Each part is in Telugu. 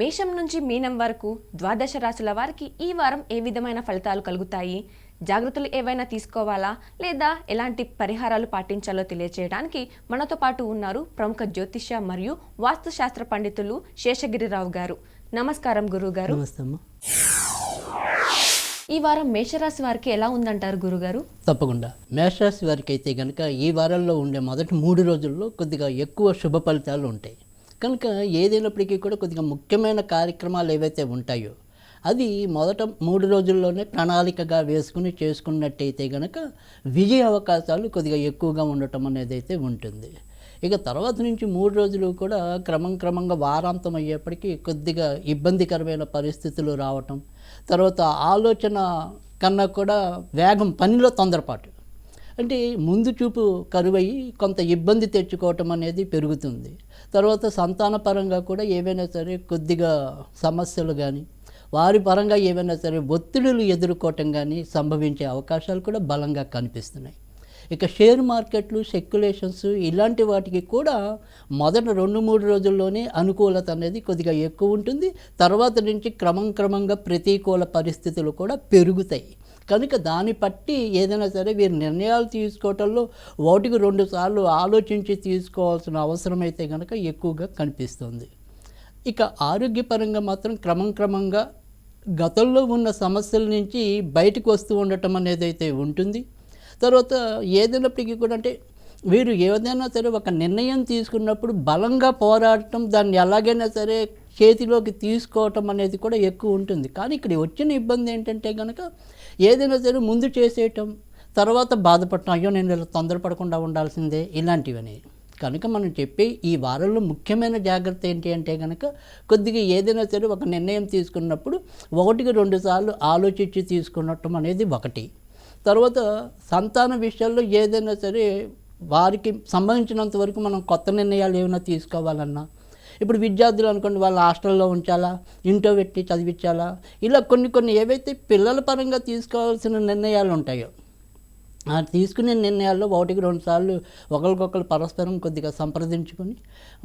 మేషం నుంచి మీనం వరకు ద్వాదశ రాశుల వారికి ఈ వారం ఏ విధమైన ఫలితాలు కలుగుతాయి? జాగ్రత్తలు ఏవైనా తీసుకోవాలా? లేదా ఎలాంటి పరిహారాలు పాటించాలో తెలియజేయడానికి మనతో పాటు ఉన్నారు ప్రముఖ జ్యోతిష్య మరియు వాస్తుశాస్త్ర పండితులు శేషగిరిరావు గారు. నమస్కారం గురువు గారు ఈ వారం మేషరాశి వారికి ఎలా ఉందంటారు గురుగారు తప్పకుండా. మేషరాశి వారికి అయితే కనుక ఈ వారంలో ఉండే మొదటి మూడు రోజుల్లో కొద్దిగా ఎక్కువ శుభ ఫలితాలు ఉంటాయి. కనుక ఏదైనప్పటికీ కూడా కొద్దిగా ముఖ్యమైన కార్యక్రమాలు ఏవైతే ఉంటాయో అది మొదట మూడు రోజుల్లోనే ప్రణాళికగా వేసుకుని చేసుకున్నట్టయితే కనుక విజయ అవకాశాలు కొద్దిగా ఎక్కువగా ఉండటం అనేది అయితే ఉంటుంది. ఇక తర్వాత నుంచి మూడు రోజులు కూడా క్రమం క్రమంగా వారాంతం అయ్యేప్పటికీ కొద్దిగా ఇబ్బందికరమైన పరిస్థితులు రావటం తర్వాత ఆలోచన కన్నా కూడా వేగం పనిలో తొందరపాటు. అంటే ముందు చూపు కరువయి కొంత ఇబ్బంది తెచ్చుకోవటం అనేది పెరుగుతుంది. తర్వాత సంతానపరంగా కూడా ఏవైనా సరే కొద్దిగా సమస్యలు కానీ వారి పరంగా ఏవైనా సరే ఒత్తిడులు ఎదుర్కోవటం కానీ సంభవించే అవకాశాలు కూడా బలంగా కనిపిస్తున్నాయి. ఇక షేర్ మార్కెట్లు సెక్యులేషన్స్ ఇలాంటి వాటికి కూడా మొదట రెండు మూడు రోజుల్లోనే అనుకూలత అనేది కొద్దిగా ఎక్కువ ఉంటుంది. తర్వాత నుంచి క్రమం క్రమంగా ప్రతికూల పరిస్థితులు కూడా పెరుగుతాయి. కనుక దాన్ని బట్టి ఏదైనా సరే వీరు నిర్ణయాలు తీసుకోవటంలో ఒకటికి రెండు సార్లు ఆలోచించి తీసుకోవాల్సిన అవసరం అయితే కనుక ఎక్కువగా కనిపిస్తుంది. ఇక ఆరోగ్యపరంగా మాత్రం క్రమం క్రమంగా గతంలో ఉన్న సమస్యల నుంచి బయటకు వస్తూ ఉండటం అనేది అయితే ఉంటుంది. తర్వాత ఏదైనప్పటికీ కూడా అంటే వీరు ఏదైనా సరే ఒక నిర్ణయం తీసుకున్నప్పుడు బలంగా పోరాడటం దాన్ని ఎలాగైనా సరే చేతిలోకి తీసుకోవటం అనేది కూడా ఎక్కువ ఉంటుంది. కానీ ఇక్కడ వచ్చిన ఇబ్బంది ఏంటంటే కనుక ఏదైనా సరే ముందు చేసేయటం తర్వాత బాధపడటం అయ్యో నేను ఇలా తొందరపడకుండా ఉండాల్సిందే ఇలాంటివని. కనుక మనం చెప్పే ఈ వారంలో ముఖ్యమైన జాగ్రత్త ఏంటి అంటే కనుక కొద్దిగా ఏదైనా సరే ఒక నిర్ణయం తీసుకున్నప్పుడు ఒకటికి రెండు సార్లు ఆలోచించి తీసుకున్నటం అనేది ఒకటి. తర్వాత సంతాన విషయాల్లో ఏదైనా సరే వారికి సంబంధించినంత వరకు మనం కొత్త నిర్ణయాలు ఏమైనా తీసుకోవాలన్నా ఇప్పుడు విద్యార్థులు అనుకోండి వాళ్ళ హాస్టల్లో ఉంచాలా? ఇంట్లో పెట్టి చదివించాలా? ఇలా కొన్ని కొన్ని ఏవైతే పిల్లల పరంగా తీసుకోవాల్సిన నిర్ణయాలు ఉంటాయో తీసుకునే నిర్ణయాల్లో ఒకటికి రెండు సార్లు ఒకరికొకరు పరస్పరం కొద్దిగా సంప్రదించుకొని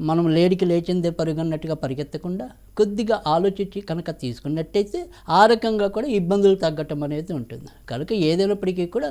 మనం లేడికి లేచిందే పరుగన్నట్టుగా పరిగెత్తకుండా కొద్దిగా ఆలోచించి కనుక తీసుకున్నట్టయితే ఆ రకంగా కూడా ఇబ్బందులు తగ్గటం అనేది ఉంటుంది. కనుక ఏదైనప్పటికీ కూడా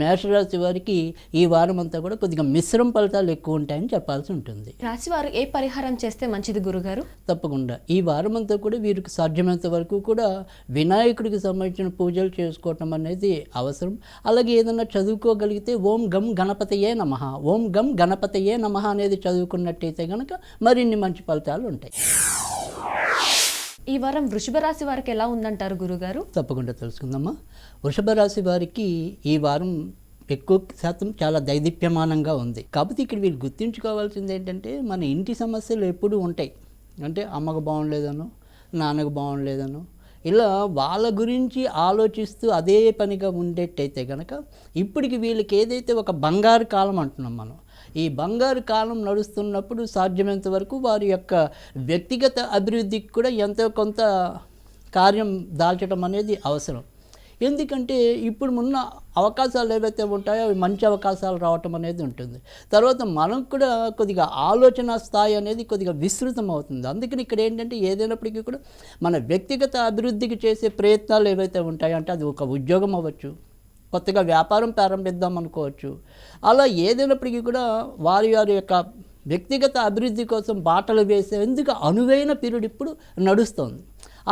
మేషరాశి వారికి ఈ వారం అంతా కూడా కొద్దిగా మిశ్రమ ఫలితాలు ఎక్కువ ఉంటాయని చెప్పాల్సి ఉంటుంది. రాశివారు ఏ పరిహారం చేస్తే మంచిది గురుగారు? తప్పకుండా. ఈ వారం అంతా కూడా వీరికి సాధ్యమైనంత వరకు కూడా వినాయకుడికి సంబంధించిన పూజలు చేసుకోవటం అనేది అవసరం. అలాగే ఏదైనా చదువుకోగలిగితే ఓం గం గణపతయే నమ. ఓం గం గణపతయే నమ అనేది చదువుకున్నట్టయితే కనుక మరిన్ని మంచి ఫలితాలు ఉంటాయి. ఈ వారం వృషభ రాశి వారికి ఎలా ఉందంటారు గురుగారు? తప్పకుండా తెలుసుకుందామా. వృషభ రాశి వారికి ఈ వారం ఎక్కువ శాతం చాలా దైదీప్యమానంగా ఉంది. కాకపోతే ఇక్కడ వీళ్ళు గుర్తుంచుకోవాల్సింది ఏంటంటే మన ఇంటి సమస్యలు ఎప్పుడూ ఉంటాయి. అంటే అమ్మకు బాగుండలేదనో నాన్నకు బాగుండలేదనో ఇలా వాళ్ళ గురించి ఆలోచిస్తూ అదే పనిగా ఉండేట్టయితే కనుక ఇప్పటికి వీళ్ళకి ఏదైతే ఒక బంగారు కాలం అంటున్నాం మనం ఈ బంగారు కాలం నడుస్తున్నప్పుడు సాధ్యమైనంత వరకు వారి యొక్క వ్యక్తిగత అభివృద్ధికి కూడా ఎంతో కొంత కార్యం దాల్చడం అనేది అవసరం. ఎందుకంటే ఇప్పుడు ఉన్న అవకాశాలు ఏవైతే ఉంటాయో అవి మంచి అవకాశాలు రావటం అనేది ఉంటుంది. తర్వాత మనం కూడా కొద్దిగా ఆలోచన స్థాయి అనేది కొద్దిగా విస్తృతం అవుతుంది. అందుకని ఇక్కడ ఏంటంటే ఏదైనప్పటికీ కూడా మన వ్యక్తిగత అభివృద్ధికి చేసే ప్రయత్నాలు ఏవైతే ఉంటాయో అంటే అది ఒక ఉద్యోగం అవ్వచ్చు కొత్తగా వ్యాపారం ప్రారంభిద్దాం అనుకోవచ్చు. అలా ఏదైనప్పటికీ కూడా వారి వారి యొక్క వ్యక్తిగత అభివృద్ధి కోసం బాటలు వేసేందుకు అనువైన పీరియడ్ ఇప్పుడు నడుస్తోంది.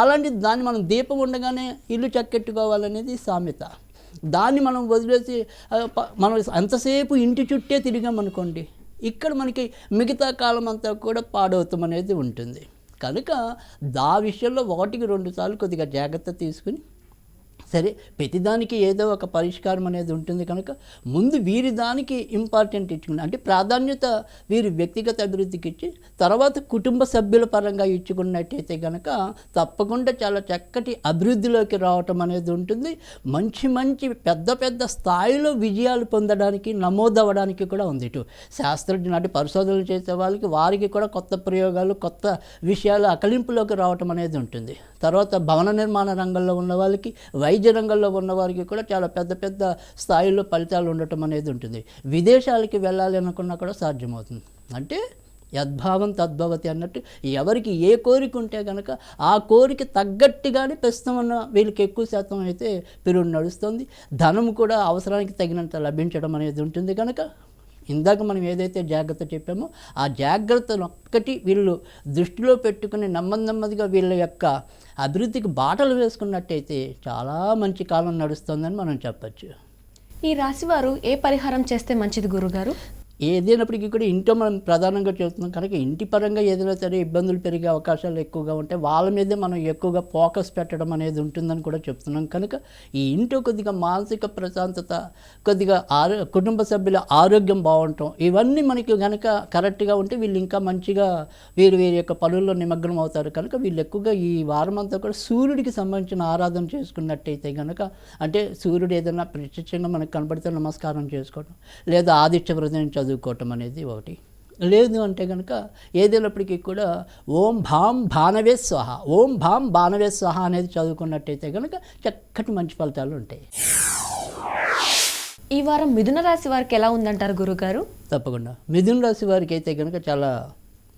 అలాంటి దాన్ని మనం దీపం ఉండగానే ఇల్లు చక్కెట్టుకోవాలనేది సామెత. దాన్ని మనం వదిలేసి మనం ఎంతసేపు ఇంటి చుట్టే తిరిగామనుకోండి ఇక్కడ మనకి మిగతా కాలం అంతా కూడా పాడవుతాం అనేది ఉంటుంది. కనుక దా విషయంలో ఒకటికి రెండు సార్లు కొద్దిగా జాగ్రత్త తీసుకుని సరే ప్రతిదానికి ఏదో ఒక పరిష్కారం అనేది ఉంటుంది కనుక ముందు వీరి దానికి ఇంపార్టెంట్ ఇచ్చుకుని అంటే ప్రాధాన్యత వీరి వ్యక్తిగత అభివృద్ధికి ఇచ్చి తర్వాత కుటుంబ సభ్యుల పరంగా ఇచ్చుకున్నట్టయితే కనుక తప్పకుండా చాలా చక్కటి అభివృద్ధిలోకి రావటం అనేది ఉంటుంది. మంచి మంచి పెద్ద పెద్ద స్థాయిలో విజయాలు పొందడానికి నమోదవడానికి కూడా ఉంది ఇటు. శాస్త్రజ్ఞులు అంటే పరిశోధనలు చేసే వాళ్ళకి వారికి కూడా కొత్త ప్రయోగాలు కొత్త విషయాలు అకలింపులోకి రావటం అనేది ఉంటుంది. తర్వాత భవన నిర్మాణ రంగంలో ఉన్న వాళ్ళకి వై వైద్య రంగంలో ఉన్న వారికి కూడా చాలా పెద్ద పెద్ద స్థాయిలో ఫలితాలు ఉండటం అనేది ఉంటుంది. విదేశాలకి వెళ్ళాలి అనుకున్నా కూడా సాధ్యమవుతుంది. అంటే యద్భావం తద్భవతి అన్నట్టు ఎవరికి ఏ కోరిక ఉంటే కనుక ఆ కోరిక తగ్గట్టుగానే ప్రస్తుతం ఉన్న వీళ్ళకి ఎక్కువ శాతం అయితే పిరుడు నడుస్తుంది. ధనం కూడా అవసరానికి తగినంత లభించడం అనేది ఉంటుంది కనుక ఇందాక మనం ఏదైతే జాగ్రత్త చెప్పామో ఆ జాగ్రత్తను ఒక్కటి వీళ్ళు దృష్టిలో పెట్టుకుని నెమ్మది నెమ్మదిగా వీళ్ళ యొక్క అభివృద్ధికి బాటలు వేసుకున్నట్టయితే చాలా మంచి కాలం నడుస్తుందని మనం చెప్పచ్చు. ఈ రాశివారు ఏ పరిహారం చేస్తే మంచిది గురుగారు? ఏదైనప్పటికీ కూడా ఇంట్లో మనం ప్రధానంగా చెబుతున్నాం కనుక ఇంటి పరంగా ఏదైనా సరే ఇబ్బందులు పెరిగే అవకాశాలు ఎక్కువగా ఉంటాయి. వాళ్ళ మీదే మనం ఎక్కువగా ఫోకస్ పెట్టడం అనేది ఉంటుందని కూడా చెప్తున్నాం. కనుక ఈ ఇంట్లో కొద్దిగా మానసిక ప్రశాంతత కొద్దిగా ఆరో కుటుంబ సభ్యుల ఆరోగ్యం బాగుండటం ఇవన్నీ మనకి కనుక కరెక్ట్గా ఉంటే వీళ్ళు ఇంకా మంచిగా వీరు వీరి యొక్క పనుల్లో నిమగ్నం అవుతారు. కనుక వీళ్ళు ఎక్కువగా ఈ వారం అంతా కూడా సూర్యుడికి సంబంధించిన ఆరాధన చేసుకున్నట్టయితే కనుక అంటే సూర్యుడు ఏదైనా ప్రత్యక్షంగా మనకు కనబడితే నమస్కారం చేసుకోవడం లేదా ఆదిత్య వ్రతం చదువుకోవటం అనేది ఒకటి. లేదు అంటే కనుక ఏదైనప్పటికీ కూడా ఓం భాం భానవే స్వహ ఓం భాం భానవే స్వహ అనేది చదువుకున్నట్టయితే కనుక చక్కటి మంచి ఫలితాలు ఉంటాయి. ఈ వారం మిథున రాశి వారికి ఎలా ఉందంటారు గురుగారు? తప్పకుండా. మిథున రాశి వారికి అయితే కనుక చాలా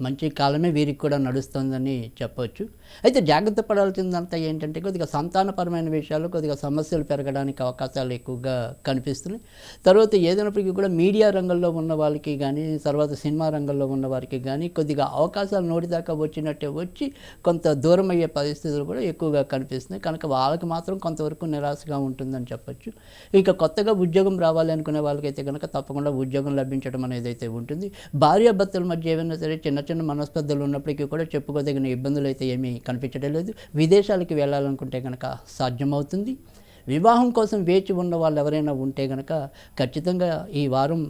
మంచి కాలమే వీరికి కూడా నడుస్తుందని చెప్పవచ్చు అయితే జాగ్రత్త పడాల్సిందంతా ఏంటంటే కొద్దిగా సంతానపరమైన విషయాలు కొద్దిగా సమస్యలు పెరగడానికి అవకాశాలు ఎక్కువగా కనిపిస్తున్నాయి. తర్వాత ఏదైనప్పటికీ కూడా మీడియా రంగంలో ఉన్న వాళ్ళకి కానీ తర్వాత సినిమా రంగంలో ఉన్న వారికి కానీ కొద్దిగా అవకాశాలు నోటిదాకా వచ్చినట్టే వచ్చి కొంత దూరం అయ్యే పరిస్థితులు కూడా ఎక్కువగా కనిపిస్తున్నాయి. కనుక వాళ్ళకి మాత్రం కొంతవరకు నిరాశగా ఉంటుందని చెప్పొచ్చు. ఇక కొత్తగా ఉద్యోగం రావాలి అనుకునే వాళ్ళకైతే కనుక తప్పకుండా ఉద్యోగం లభించడం అనేది అయితే ఉంటుంది. భార్యాభర్తల మధ్య ఏమైనా సరే చిన్న చిన్న మనస్పర్ధలు ఉన్నప్పటికీ కూడా చెప్పుకోదగిన ఇబ్బందులు అయితే ఏమీ కనిపించడం లేదు. విదేశాలకి వెళ్ళాలనుకుంటే కనుక సాధ్యమవుతుంది. వివాహం కోసం వేచి ఉన్న వాళ్ళు ఎవరైనా ఉంటే కనుక ఖచ్చితంగా ఈ వారం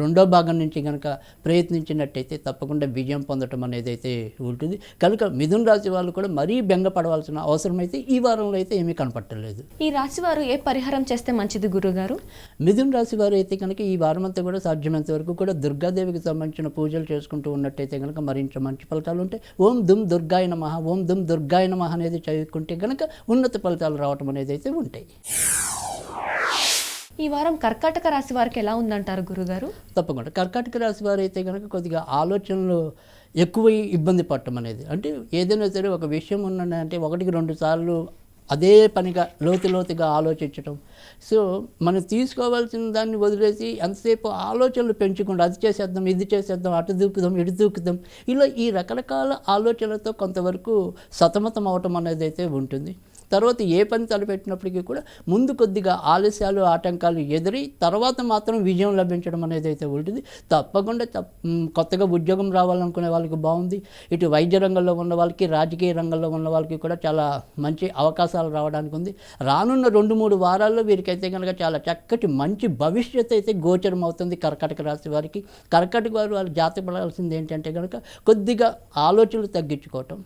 రెండో భాగం నుంచి కనుక ప్రయత్నించినట్టయితే తప్పకుండా విజయం పొందడం అనేది అయితే ఉంటుంది. కనుక మిథున రాశి వాళ్ళు కూడా మరీ బెంగపడవలసిన అవసరం అయితే ఈ వారంలో అయితే ఏమీ కనపట్టలేదు ఈ రాశివారు ఏ పరిహారం చేస్తే మంచిది గురుగారు? మిథున రాశి వారు అయితే కనుక ఈ వారం అంతా కూడా సాధ్యమైనంత వరకు కూడా దుర్గాదేవికి సంబంధించిన పూజలు చేసుకుంటూ ఉన్నట్టయితే కనుక మరింత మంచి ఫలితాలు ఉంటాయి. ఓం దుమ్ దుర్గాయ నమః ఓం దుమ్ దుర్గాయ నమః అనేది చదువుకుంటే కనుక ఉన్నత ఫలితాలు రావటం అనేది అయితే ఉంటాయి. ఈ వారం కర్కాటక రాశి వారికి ఎలా ఉందంటారు గురుగారు? తప్పకుండా. కర్కాటక రాశి వారు అయితే కనుక కొద్దిగా ఆలోచనలు ఎక్కువ ఇబ్బంది పడటం అనేది అంటే ఏదైనా సరే ఒక విషయం ఉన్నదంటే ఒకటికి రెండు సార్లు అదే పనిగా లోతు లోతుగా ఆలోచించడం సో మనం తీసుకోవాల్సిన దాన్ని వదిలేసి ఎంతసేపు ఆలోచనలు పెంచకుండా అది చేసేద్దాం ఇది చేసేద్దాం అటు దూకుదాం ఇటు దూకుదాం ఇలా ఈ రకరకాల ఆలోచనలతో కొంతవరకు సతమతం అవటం అనేది అయితే ఉంటుంది. తర్వాత ఏ పని తలపెట్టినప్పటికీ కూడా ముందు కొద్దిగా ఆలస్యాలు ఆటంకాలు ఎదురై తర్వాత మాత్రం విజయం లభించడం అనేది అయితే ఉంటుంది. తప్పకుండా తప్ప కొత్తగా ఉద్యోగం రావాలనుకునే వాళ్ళకి బాగుంది. ఇటు వైద్య రంగంలో ఉన్న వాళ్ళకి రాజకీయ రంగంలో ఉన్న వాళ్ళకి కూడా చాలా మంచి అవకాశాలు రావడానికి ఉంది. రానున్న రెండు మూడు వారాల్లో వీరికైతే కనుక చాలా చక్కటి మంచి భవిష్యత్తు అయితే గోచరం అవుతుంది కర్కటక రాశి వారికి. కర్కటక వారు వాళ్ళు జాతపడాల్సింది ఏంటంటే కనుక కొద్దిగా ఆలోచనలు తగ్గించుకోవటం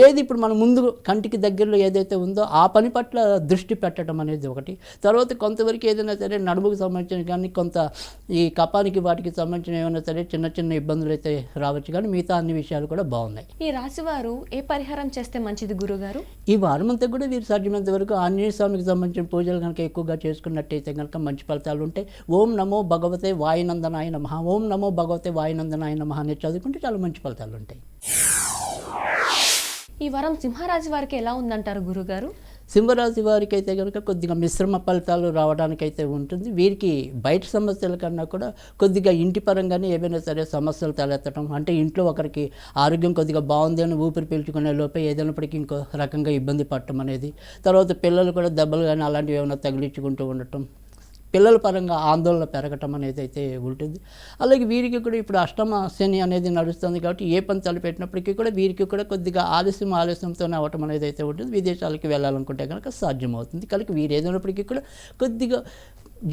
ఏది ఇప్పుడు మన ముందు కంటికి దగ్గరలో ఏదైతే ఉందో ఆ పని పట్ల దృష్టి పెట్టడం అనేది ఒకటి. తర్వాత కొంతవరకు ఏదైనా సరే నడుముకు సంబంధించిన కానీ కొంత ఈ కపానికి వాటికి సంబంధించిన ఏమైనా సరే చిన్న చిన్న ఇబ్బందులు అయితే రావచ్చు కానీ మిగతా అన్ని విషయాలు కూడా బాగున్నాయి. ఈ రాశివారు ఏ పరిహారం చేస్తే మంచిది గురుగారు? ఈ వారం అంతా కూడా వీరు సాధ్యమైనంత వరకు ఆంజనేయ స్వామికి సంబంధించిన పూజలు కనుక ఎక్కువగా చేసుకున్నట్టయితే కనుక మంచి ఫలితాలు ఉంటాయి. ఓం నమో భగవతే వాయునందనాయ నమః. ఓం నమో భగవతే వాయునందనాయ నమః అనేది చదువుకుంటే చాలా మంచి ఫలితాలు ఉంటాయి. ఈ వారం సింహరాశి వారికి ఎలా ఉందంటారు గురుగారు? సింహరాశి వారికి అయితే కనుక కొద్దిగా మిశ్రమ ఫలితాలు రావడానికైతే ఉంటుంది. వీరికి బయట సమస్యల కన్నా కూడా కొద్దిగా ఇంటి పరంగానే ఏవైనా సరే సమస్యలు తలెత్తడం అంటే ఇంట్లో ఒకరికి ఆరోగ్యం కొద్దిగా బాగుంది అని ఊపిరి పీల్చుకునే లోపే ఏదైనప్పటికీ ఇంకో రకంగా ఇబ్బంది పడటం అనేది తర్వాత పిల్లలు కూడా దెబ్బలు కానీ అలాంటివి ఏమైనా తగిలించుకుంటూ ఉండటం పిల్లల పరంగా ఆందోళన పెరగటం అనేది అయితే ఉంటుంది. అలాగే వీరికి కూడా ఇప్పుడు అష్టమ శని అనేది నడుస్తుంది కాబట్టి ఏ పని తలపెట్టినప్పటికీ కూడా వీరికి కూడా కొద్దిగా ఆలస్యం ఆలస్యంతోనే అవ్వటం అనేది అయితే ఉంటుంది. విదేశాలకు వెళ్ళాలనుకుంటే కనుక సాధ్యమవుతుంది. కనుక వీరు ఏదైనప్పటికీ కూడా కొద్దిగా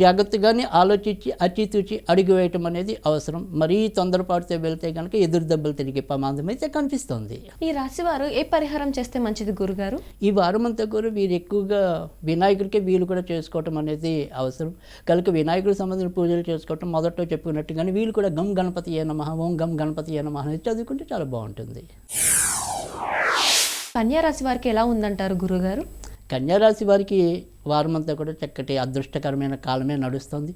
జాగ్రత్తగానే ఆలోచించి అచితూచి అడుగు వేయటం అనేది అవసరం. మరీ తొందరపాటుతో వెళ్తే కనుక ఎదురు దెబ్బలు తిరిగే ప్రమాదం అయితే కనిపిస్తుంది. ఈ రాశివారు ఏ పరిహారం చేస్తే మంచిది గురుగారు? ఈ వారం అంతా కూడా వీరు ఎక్కువగా వినాయకుడికే వీలు కూడా చేసుకోవటం అనేది అవసరం. కనుక వినాయకుడికి సంబంధించిన పూజలు చేసుకోవటం మొదట్లో చెప్పుకున్నట్టుగానే వీళ్ళు కూడా గమ్ గణపతి ఏ నమః ఓం గమ్ గణపతి ఏ నమః అనేది చదువుకుంటే చాలా బాగుంటుంది. కన్యా రాశి వారికి ఎలా ఉందంటారు గురుగారు? కన్యారాశి వారికి వారమంతా కూడా చక్కటి అదృష్టకరమైన కాలమే నడుస్తుంది.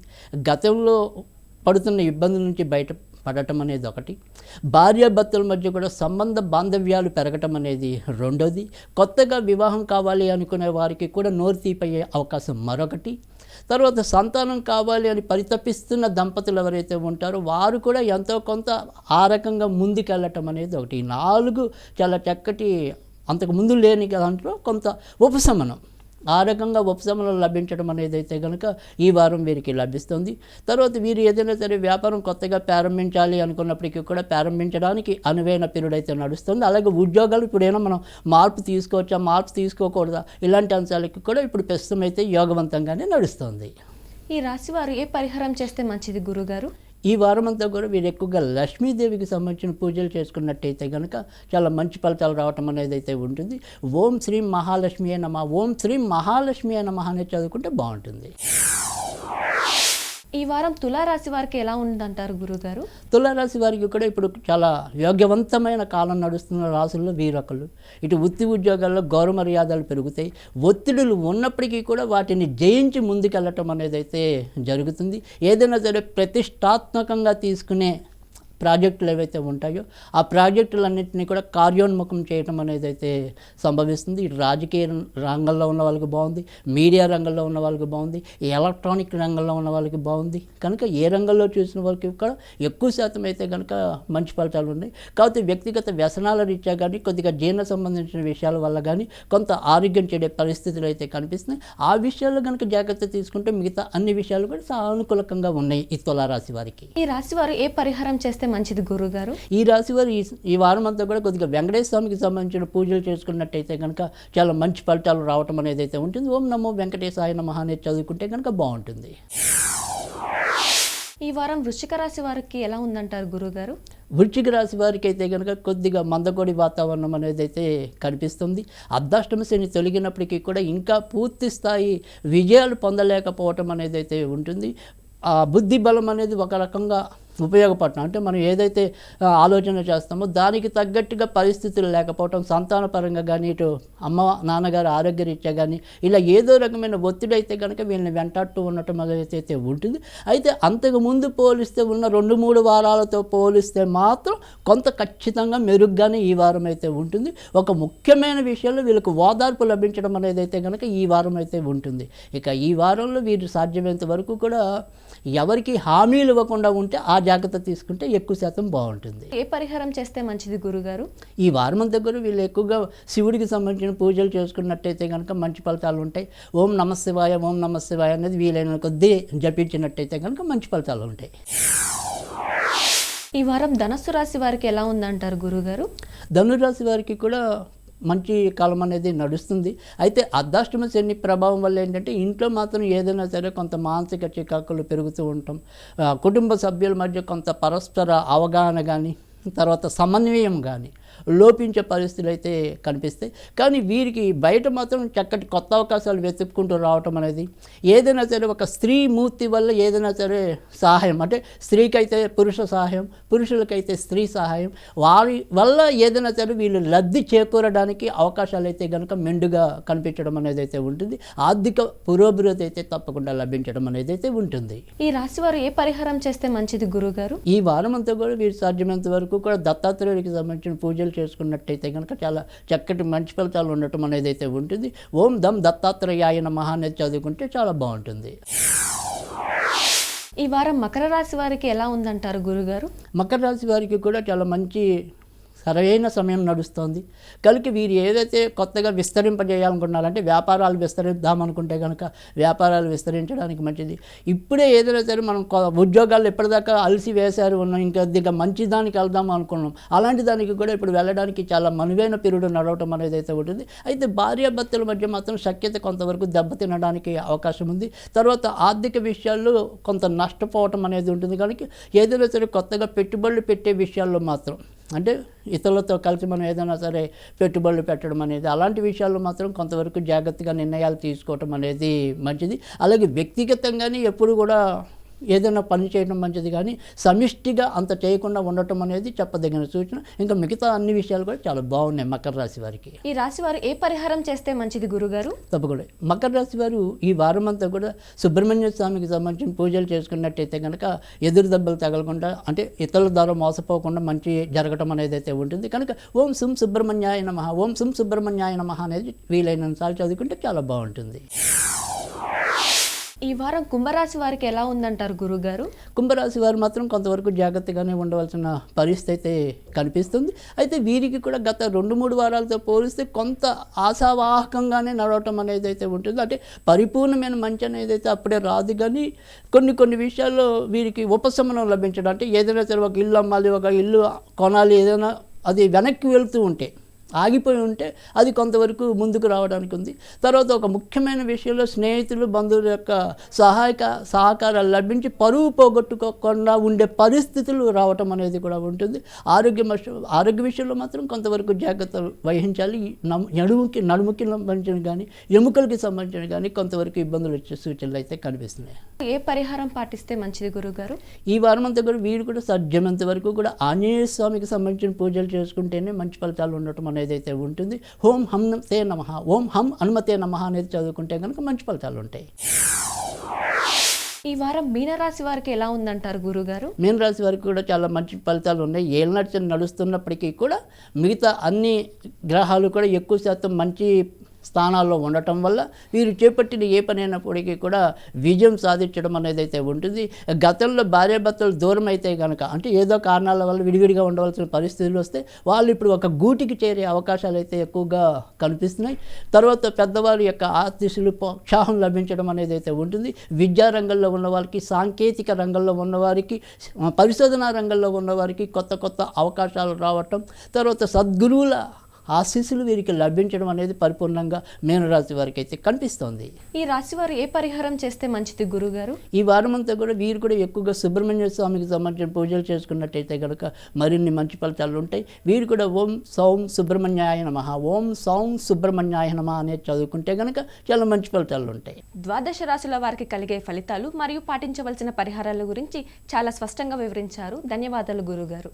గతంలో పడుతున్న ఇబ్బందుల నుంచి బయట పడటం అనేది ఒకటి. భార్యాభర్తల మధ్య కూడా సంబంధ బాంధవ్యాలు పెరగటం అనేది రెండోది. కొత్తగా వివాహం కావాలి అనుకునే వారికి కూడా నోరు తీపయ్యే అవకాశం మరొకటి. తర్వాత సంతానం కావాలి అని పరితపిస్తున్న దంపతులు ఎవరైతే ఉంటారో వారు కూడా ఎంతో కొంత ఆ రకంగా ముందుకెళ్ళటం అనేది ఒకటి. నాలుగు చాలా చక్కటి అంతకు ముందు లేని దాంట్లో కొంత ఉపశమనం. ఆ రకంగా ఉపశమనం లభించడం అనేది అయితే కనుక ఈ వారం వీరికి లభిస్తుంది. తర్వాత వీరు ఏదైనా సరే వ్యాపారం కొత్తగా ప్రారంభించాలి అనుకున్నప్పటికీ కూడా ప్రారంభించడానికి అనువైన పీరియడ్ అయితే నడుస్తుంది. అలాగే ఉద్యోగాలు ఇప్పుడైనా మనం మార్పు తీసుకోవచ్చా మార్పు తీసుకోకూడదా ఇలాంటి అంశాలకి కూడా ఇప్పుడు ప్రస్తుతం అయితే యోగవంతంగానే నడుస్తుంది. ఈ రాశివారు ఏ పరిహారం చేస్తే మంచిది గురుగారు? ఈ వారమంతా కూడా వీరు ఎక్కువగా లక్ష్మీదేవికి సంబంధించిన పూజలు చేసుకున్నట్టయితే కనుక చాలా మంచి ఫలితాలు రావటం అనేది అయితే ఉంటుంది. ఓం శ్రీ మహాలక్ష్మి నమ ఓం శ్రీ మహాలక్ష్మి నమ అనేది చదువుకుంటే బాగుంటుంది. ఈ వారం తులారాశి వారికి ఎలా ఉందంటారు గురుగారు? తులారాశి వారికి కూడా ఇప్పుడు చాలా యోగ్యవంతమైన కాలం నడుస్తున్న రాశుల్లో వీరొకళ్ళు ఇటు వృత్తి ఉద్యోగాల్లో గౌరవ మర్యాదలు పెరుగుతాయి. ఒత్తిడులు ఉన్నప్పటికీ కూడా వాటిని జయించి ముందుకెళ్ళటం అనేది అయితే జరుగుతుంది. ఏదైనా సరే ప్రతిష్టాత్మకంగా తీసుకునే ప్రాజెక్టులు ఏవైతే ఉంటాయో ఆ ప్రాజెక్టులన్నింటినీ కూడా కార్యోన్ముఖం చేయటం అనేది అయితే సంభవిస్తుంది. రాజకీయ రంగంలో ఉన్న వాళ్ళకి బాగుంది మీడియా రంగంలో ఉన్న వాళ్ళకి బాగుంది ఎలక్ట్రానిక్ రంగంలో ఉన్న వాళ్ళకి బాగుంది. కనుక ఏ రంగంలో చూసిన వాళ్ళకి కూడా ఎక్కువ శాతం అయితే కనుక మంచి ఫలితాలు ఉన్నాయి. కాకపోతే వ్యక్తిగత వ్యసనాల రీత్యా కానీ కొద్దిగా జీర్ణ సంబంధించిన విషయాల వల్ల కానీ కొంత ఆరోగ్యం చెడే పరిస్థితులు అయితే కనిపిస్తున్నాయి. ఆ విషయాల్లో కనుక జాగ్రత్త తీసుకుంటే మిగతా అన్ని విషయాలు కూడా సానుకూలకంగా ఉన్నాయి ఈ తులారాశి వారికి. ఈ రాశి వారు ఏ పరిహారం చేస్తే మంచిది గురుగారు? ఈ రాశి వారు ఈ వారం అంతా కూడా కొద్దిగా వెంకటేశ్వర స్వామికి సంబంధించిన పూజలు చేసుకున్నట్టయితే కనుక చాలా మంచి ఫలితాలు రావటం అనేది అయితే ఉంటుంది. ఓం నమో వెంకటేశాయ నమః అనేది చదువుకుంటే కనుక బాగుంటుంది. ఈ వారం వృశ్చిక రాశి వారికి ఎలా ఉందంటారు గురుగారు? వృశ్చిక రాశి వారికి అయితే కనుక కొద్దిగా మందకొడి వాతావరణం అనేది అయితే కనిపిస్తుంది. అర్ధాష్టమ శని తొలగినప్పటికీ కూడా ఇంకా పూర్తి స్థాయి విజయాలు పొందలేకపోవటం అనేది అయితే ఉంటుంది. ఆ బుద్ధి బలం అనేది ఒక రకంగా ఉపయోగపడటం. అంటే మనం ఏదైతే ఆలోచన చేస్తామో దానికి తగ్గట్టుగా పరిస్థితులు లేకపోవటం సంతానపరంగా కానీ ఇటు అమ్మ నాన్నగారు ఆరోగ్యరీత్యా కానీ ఇలా ఏదో రకమైన ఒత్తిడి అయితే కనుక వీళ్ళని వెంటాడుతూ ఉండటం అనేది అయితే ఉంటుంది. అయితే అంతకు ముందు పోలిస్తే ఉన్న రెండు మూడు వారాలతో పోలిస్తే మాత్రం కొంత ఖచ్చితంగా మెరుగ్గానే ఈ వారం అయితే ఉంటుంది. ఒక ముఖ్యమైన విషయంలో వీళ్ళకు ఓదార్పు లభించడం అనేది అయితే కనుక ఈ వారం అయితే ఉంటుంది. ఇక ఈ వారంలో వీరు సాధ్యమైనంత వరకు కూడా ఎవరికి హామీలు ఇవ్వకుండా ఉంటే ఆ జాగ్రత్త తీసుకుంటే ఎక్కువ శాతం బాగుంటుంది. ఏ పరిహారం చేస్తే మంచిది గురుగారు? ఈ వారం కూడా వీళ్ళు ఎక్కువగా శివుడికి సంబంధించిన పూజలు చేసుకున్నట్టయితే కనుక మంచి ఫలితాలు ఉంటాయి. ఓం నమ శివాయ ఓం నమ శివాయ అనేది వీలైన కొద్దీ జపించినట్టయితే కనుక మంచి ఫలితాలు ఉంటాయి. ఈ వారం ధనస్సు రాశి వారికి ఎలా ఉందంటారు గురుగారు? ధనురాశి వారికి కూడా మంచి కాలం అనేది నడుస్తుంది. అయితే అర్ధాష్టమ శని ప్రభావం వల్ల ఏంటంటే ఇంట్లో మాత్రం ఏదైనా సరే కొంత మానసిక చికాకులు పెరుగుతూ ఉంటాం. కుటుంబ సభ్యుల మధ్య కొంత పరస్పర అవగాహన కానీ తర్వాత సమన్వయం కానీ లోపించే పరిస్థితులు అయితే కనిపిస్తాయి. కానీ వీరికి బయట మాత్రం చక్కటి కొత్త అవకాశాలు వెతుక్కుంటూ రావటం అనేది ఏదైనా సరే ఒక స్త్రీ మూర్తి వల్ల ఏదైనా సరే సహాయం. అంటే స్త్రీకైతే పురుష సహాయం పురుషులకైతే స్త్రీ సహాయం. వారి వల్ల ఏదైనా సరే వీళ్ళు లబ్ధి చేకూరడానికి అవకాశాలు అయితే కనుక మెండుగా కనిపించడం అనేది అయితే ఉంటుంది. ఆర్థిక పురోభివృద్ధి అయితే తప్పకుండా లభించడం అనేది అయితే ఉంటుంది. ఈ రాశి వారు ఏ పరిహారం చేస్తే మంచిది గురుగారు? ఈ వారం అంతా కూడా వీరు సాధ్యమైనంత వరకు కూడా దత్తాత్రేయుడికి సంబంధించిన పూజలు చేసుకున్నట్టయితే కనుక చాలా చక్కటి మంచి ఫలితాలు ఉండటం అనేది అయితే ఉంటుంది. ఓం దమ్ దత్తాత్రేయాయ నమః అనేది చదువుకుంటే చాలా బాగుంటుంది. ఈ వారం మకర రాశి వారికి ఎలా ఉందంటారు గురుగారు? మకర రాశి వారికి కూడా చాలా మంచి సరైన సమయం నడుస్తోంది. కనుక వీరు ఏదైతే కొత్తగా విస్తరింపజేయాలనుకున్నారంటే వ్యాపారాలు విస్తరిద్దామనుకుంటే కనుక వ్యాపారాలు విస్తరించడానికి మంచిది. ఇప్పుడే ఏదైనా సరే మనం కొ- ఉద్యోగాలు ఎప్పటిదాకా అలసి వేశారు ఉన్నాం ఇంకా కొద్దిగా మంచి దానికి వెళ్దాం అనుకున్నాం. అలాంటి దానికి కూడా ఇప్పుడు వెళ్ళడానికి చాలా మనువైన పీరియడ్ నడవటం అనేది అయితే ఉంటుంది. అయితే భార్యాభర్తల మధ్య మాత్రం శక్యత కొంతవరకు దెబ్బతినడానికి అవకాశం ఉంది. తర్వాత ఆర్థిక విషయాల్లో కొంత నష్టపోవటం అనేది ఉంటుంది. కనుక ఏదైనా సరే కొత్తగా పెట్టుబడులు పెట్టే విషయాల్లో మాత్రం అంటే ఇతరులతో కలిసి మనం ఏదైనా సరే పెట్టుబడులు పెట్టడం అనేది అలాంటి విషయాల్లో మాత్రం కొంతవరకు జాగ్రత్తగా నిర్ణయాలు తీసుకోవటం అనేది మంచిది. అలాగే వ్యక్తిగతంగానే ఎప్పుడు కూడా ఏదైనా పని చేయడం మంచిది కానీ సమిష్టిగా అంత చేయకుండా ఉండటం అనేది చెప్పదగిన సూచన. ఇంకా మిగతా అన్ని విషయాలు కూడా చాలా బాగున్నాయి మకర రాశి వారికి. ఈ రాశి వారు ఏ పరిహారం చేస్తే మంచిది గురుగారు? తప్పకుండా. మకర రాశి వారు ఈ వారం అంతా కూడా సుబ్రహ్మణ్య స్వామికి సంబంధించిన పూజలు చేసుకున్నట్టయితే కనుక ఎదురు దెబ్బలు తగలకుండా అంటే ఇతరుల ద్వారా మోసపోకుండా మంచి జరగటం అనేది అయితే ఉంటుంది. కనుక ఓం సుం సుబ్రహ్మణ్యాయ నమ ఓం సుం సుబ్రహ్మణ్యాయ నమ అనేది వీలైనంత సార్లు చదువుకుంటే చాలా బాగుంటుంది. ఈ వారం కుంభరాశి వారికి ఎలా ఉందంటారు గురుగారు? కుంభరాశి వారు మాత్రం కొంతవరకు జాగ్రత్తగానే ఉండవలసిన పరిస్థితి అయితే కనిపిస్తుంది. అయితే వీరికి కూడా గత రెండు మూడు వారాలతో పోలిస్తే కొంత ఆశావాహకంగానే నడవటం అనేది అయితే ఉంటుంది. అంటే పరిపూర్ణమైన మంచి అనేది అయితే అప్పుడే రాదు. కానీ కొన్ని కొన్ని విషయాల్లో వీరికి ఉపశమనం లభించడం అంటే ఏదైనా సరే ఒక ఇల్లు అమ్మాలి ఒక ఇల్లు కొనాలి ఏదైనా అది వెనక్కి వెళ్తూ ఉంటే ఆగిపోయి ఉంటే అది కొంతవరకు ముందుకు రావడానికి ఉంది. తర్వాత ఒక ముఖ్యమైన విషయంలో స్నేహితులు బంధువుల యొక్క సహాయక సహకారాలు లభించి పరువు పోగొట్టుకోకుండా ఉండే పరిస్థితులు రావటం అనేది కూడా ఉంటుంది. ఆరోగ్య ఆరోగ్య విషయంలో మాత్రం కొంతవరకు జాగ్రత్తలు వహించాలి. నడుముకి నడుముకి సంబంధించిన కానీ ఎముకలకి సంబంధించిన కానీ కొంతవరకు ఇబ్బందులు వచ్చే సూచనలు అయితే కనిపిస్తున్నాయి. ఏ పరిహారం పాటిస్తే మంచిది గురుగారు ఈ వారం అంతా కూడా వీరు కూడా సాధ్యమైనంత వరకు కూడా ఆంజనేయ స్వామికి సంబంధించిన పూజలు చేసుకుంటేనే మంచి ఫలితాలు ఉండటం అనేది అయితే ఉంటుంది ఓం హం తే నమ ఓం హం హనుమతే నమ అనేది చదువుకుంటే కనుక మంచి ఫలితాలు ఉంటాయి. ఈ వారం మీనరాశి వారికి ఎలా ఉందంటారు గురుగారు? మీన రాశి వారికి కూడా చాలా మంచి ఫలితాలు ఉన్నాయి. ఏళ్ళ నడిచి నడుస్తున్నప్పటికీ కూడా మిగతా అన్ని గ్రహాలు కూడా ఎక్కువ శాతం మంచి స్థానాల్లో ఉండటం వల్ల వీరు చేపట్టిన ఏ పని అయినప్పటికీ కూడా విజయం సాధించడం అనేది అయితే ఉంటుంది. గతంలో భార్యాభర్తలు దూరం అయితే కనుక అంటే ఏదో కారణాల వల్ల విడివిడిగా ఉండవలసిన పరిస్థితులు వస్తే వాళ్ళు ఇప్పుడు ఒక గూటికి చేరే అవకాశాలు అయితే ఎక్కువగా కనిపిస్తున్నాయి. తర్వాత పెద్దవారి యొక్క ఆశీస్సులు ప్రోత్సాహం లభించడం అనేది అయితే ఉంటుంది. విద్యా రంగంలో ఉన్న వారికి సాంకేతిక రంగంలో ఉన్నవారికి పరిశోధనా రంగంలో ఉన్నవారికి కొత్త కొత్త అవకాశాలు రావటం తర్వాత సద్గురువుల ఆశీస్సులు వీరికి లభించడం అనేది పరిపూర్ణంగా మీనరాశి వారికి అయితే కనిపిస్తోంది. ఈ రాశి వారు ఏ పరిహారం చేస్తే మంచిది గురుగారు? ఈ వారం అంతా కూడా వీరు కూడా ఎక్కువగా సుబ్రహ్మణ్య స్వామికి సంబంధించిన పూజలు చేసుకున్నట్టయితే కనుక మరిన్ని మంచి ఫలితాలు ఉంటాయి. వీరు కూడా ఓం సౌం సుబ్రహ్మణ్యాయ నమ ఓం సౌం సుబ్రహ్మణ్యాయ నమ అనేది చదువుకుంటే కనుక చాలా మంచి ఫలితాలు ఉంటాయి. ద్వాదశ రాశుల వారికి కలిగే ఫలితాలు మరియు పాటించవలసిన పరిహారాల గురించి చాలా స్పష్టంగా వివరించారు. ధన్యవాదాలు గురుగారు.